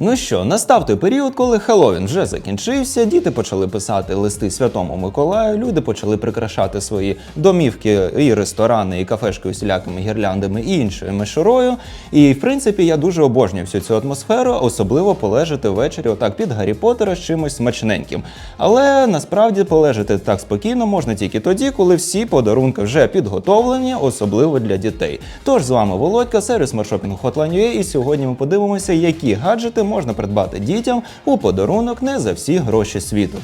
Ну що, настав той період, коли Хеллоуін вже закінчився, діти почали писати листи Святому Миколаю, люди почали прикрашати свої домівки і ресторани, і кафешки усілякими гірляндами і іншою мишурою. І в принципі я дуже обожнюю всю цю атмосферу, особливо полежати ввечері отак під Гаррі Поттера з чимось смачненьким. Але насправді полежати так спокійно можна тільки тоді, коли всі подарунки вже підготовлені, особливо для дітей. Тож з вами Володька, сервіс маршопінгу Hotline.ua, і сьогодні ми подивимося, які гаджети можна придбати дітям у подарунок не за всі гроші світу.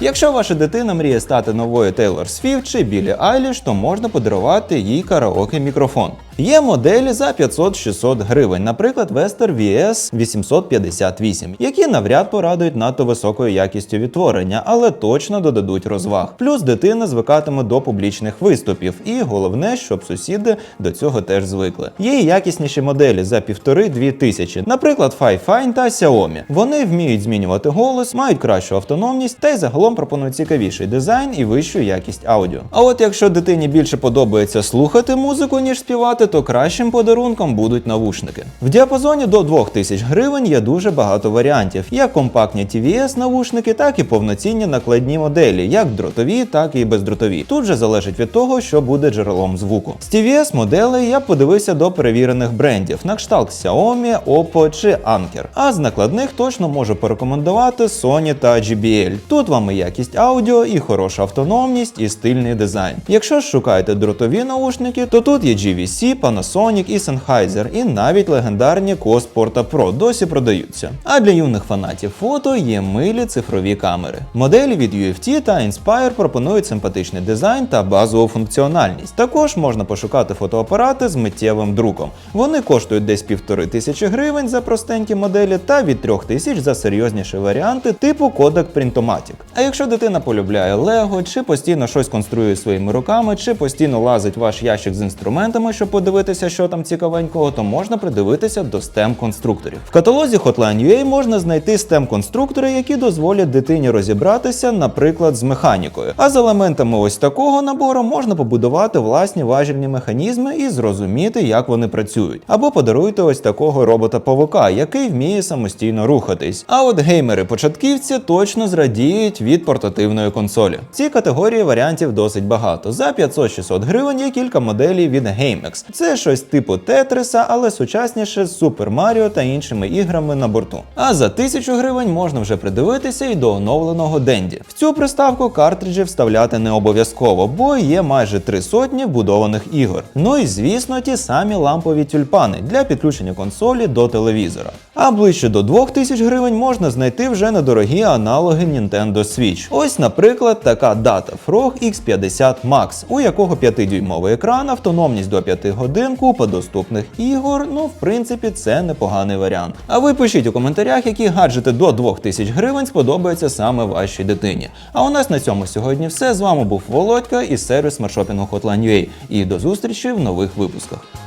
Якщо ваша дитина мріє стати новою Тейлор Свіфт чи Білі Айліш, то можна подарувати їй караоке мікрофон. Є моделі за 500-600 гривень, наприклад, Vester VS 858, які навряд порадують надто високою якістю відтворення, але точно додадуть розваг. Плюс дитина звикатиме до публічних виступів, і головне, щоб сусіди до цього теж звикли. Є і якісніші моделі за півтори-дві тисячі, наприклад, Fifine та Xiaomi. Вони вміють змінювати голос, мають кращу автономність та й загалом пропонують цікавіший дизайн і вищу якість аудіо. А от якщо дитині більше подобається слухати музику, ніж співати, то кращим подарунком будуть навушники. В діапазоні до 2000 гривень є дуже багато варіантів, як компактні TVS навушники, так і повноцінні накладні моделі, як дротові, так і бездротові. Тут же залежить від того, що буде джерелом звуку. З TVS моделей я подивився до перевірених брендів на кшталт Xiaomi, Oppo чи Anker. А з накладних точно можу порекомендувати Sony та JBL. Тут вам і якість аудіо, і хороша автономність, і стильний дизайн. Якщо ж шукаєте дротові наушники, то тут є GVC, Panasonic і Sennheiser, і навіть легендарні Cosporta Pro досі продаються. А для юних фанатів фото є милі цифрові камери. Моделі від UFT та Inspire пропонують симпатичний дизайн та базову функціональність. Також можна пошукати фотоапарати з миттєвим друком. Вони коштують десь півтори тисячі гривень за простенькі моделі та від трьох тисяч за серйозніші варіанти типу Kodak Printomatic. А якщо дитина полюбляє Лего, чи постійно щось конструює своїми руками, чи постійно лазить ваш ящик з інструментами, щоб подивитися, що там цікавенького, то можна придивитися до STEM конструкторів. В каталозі Hotline.ua можна знайти STEM конструктори, які дозволять дитині розібратися, наприклад, з механікою. А з елементами ось такого набору можна побудувати власні важільні механізми і зрозуміти, як вони працюють. Або подаруйте ось такого робота-павука, який вміє самостійно рухатись. А от геймери-початківці точно зрадіють від портативної консолі. В цій категорії варіантів досить багато. За 500-600 гривень є кілька моделей від GameX. Це щось типу Тетриса, але сучасніше з Super Mario та іншими іграми на борту. А за 1000 гривень можна вже придивитися і до оновленого Денді. В цю приставку картриджі вставляти не обов'язково, бо є майже три сотні вбудованих ігор. Ну і звісно, ті самі лампові тюльпани для підключення консолі до телевізора. А ближче до 2000 гривень можна знайти вже недорогі аналоги Nintendo Switch. Ось, наприклад, така дата Frog X50 Max, у якого 5-дюймовий екран, автономність до 5 годин, купа доступних ігор. Ну, в принципі, це непоганий варіант. А ви пишіть у коментарях, які гаджети до 2000 гривень сподобаються саме вашій дитині. А у нас на цьому сьогодні все. З вами був Володька із сервіс маршопінгу Hotline.ua. І до зустрічі в нових випусках.